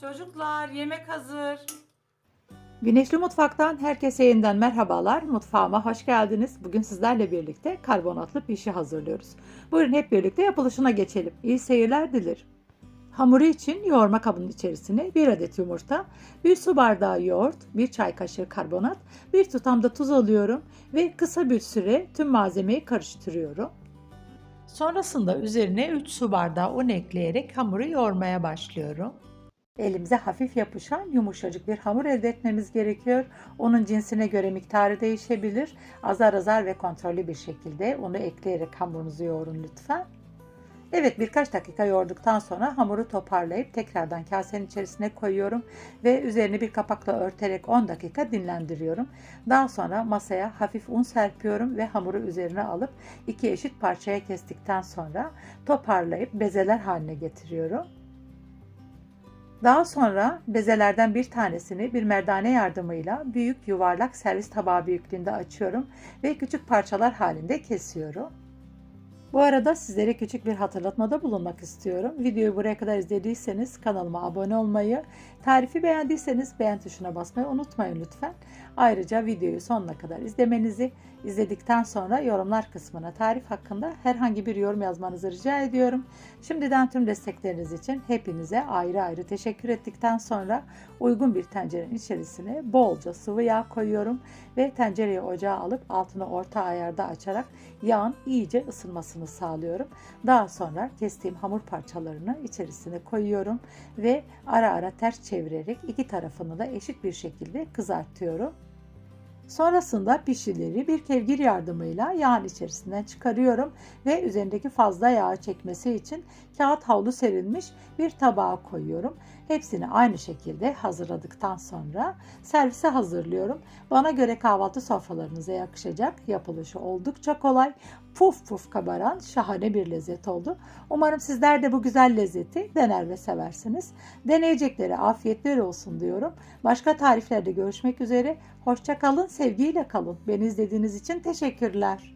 Çocuklar yemek hazır. Güneşli Mutfak'tan herkese yeniden merhabalar. Mutfağıma hoş geldiniz. Bugün sizlerle birlikte karbonatlı pişi hazırlıyoruz. Buyurun hep birlikte yapılışına geçelim. İyi seyirler dilerim. Hamuru için yoğurma kabının içerisine 1 adet yumurta, 1 su bardağı yoğurt, 1 çay kaşığı karbonat, 1 tutam da tuz alıyorum ve kısa bir süre tüm malzemeyi karıştırıyorum. Sonrasında üzerine 3 su bardağı un ekleyerek hamuru yoğurmaya başlıyorum. Elimize hafif yapışan yumuşacık bir hamur elde etmemiz gerekiyor. Onun cinsine göre miktarı değişebilir. Azar azar ve kontrollü bir şekilde unu ekleyerek hamurunuzu yoğurun lütfen. Evet birkaç dakika yoğurduktan sonra hamuru toparlayıp tekrardan kasenin içerisine koyuyorum ve üzerini bir kapakla örterek 10 dakika dinlendiriyorum. Daha sonra masaya hafif un serpiyorum ve hamuru üzerine alıp iki eşit parçaya kestikten sonra toparlayıp bezeler haline getiriyorum. Daha sonra bezelerden bir tanesini bir merdane yardımıyla büyük yuvarlak servis tabağı büyüklüğünde açıyorum ve küçük parçalar halinde kesiyorum. Bu arada sizlere küçük bir hatırlatmada bulunmak istiyorum. Videoyu buraya kadar izlediyseniz kanalıma abone olmayı, tarifi beğendiyseniz beğen tuşuna basmayı unutmayın lütfen. Ayrıca videoyu sonuna kadar izlemenizi, izledikten sonra yorumlar kısmına tarif hakkında herhangi bir yorum yazmanızı rica ediyorum. Şimdiden tüm destekleriniz için hepinize ayrı ayrı teşekkür ettikten sonra uygun bir tencerenin içerisine bolca sıvı yağ koyuyorum ve tencereyi ocağa alıp altını orta ayarda açarak yağın iyice ısınmasını sağlıyorum. Daha sonra kestiğim hamur parçalarını içerisine koyuyorum ve ara ara ters çevirerek iki tarafını da eşit bir şekilde kızartıyorum. Sonrasında pişileri bir kevgir yardımıyla yağın içerisinden çıkarıyorum ve üzerindeki fazla yağı çekmesi için kağıt havlu serilmiş bir tabağa koyuyorum. Hepsini aynı şekilde hazırladıktan sonra servise hazırlıyorum. Bana göre kahvaltı sofralarınıza yakışacak yapılışı oldukça kolay. Puf puf kabaran şahane bir lezzet oldu. Umarım sizler de bu güzel lezzeti dener ve seversiniz. Deneyeceklere afiyetler olsun diyorum. Başka tariflerde görüşmek üzere. Hoşça kalın, sevgiyle kalın. Beni izlediğiniz için teşekkürler.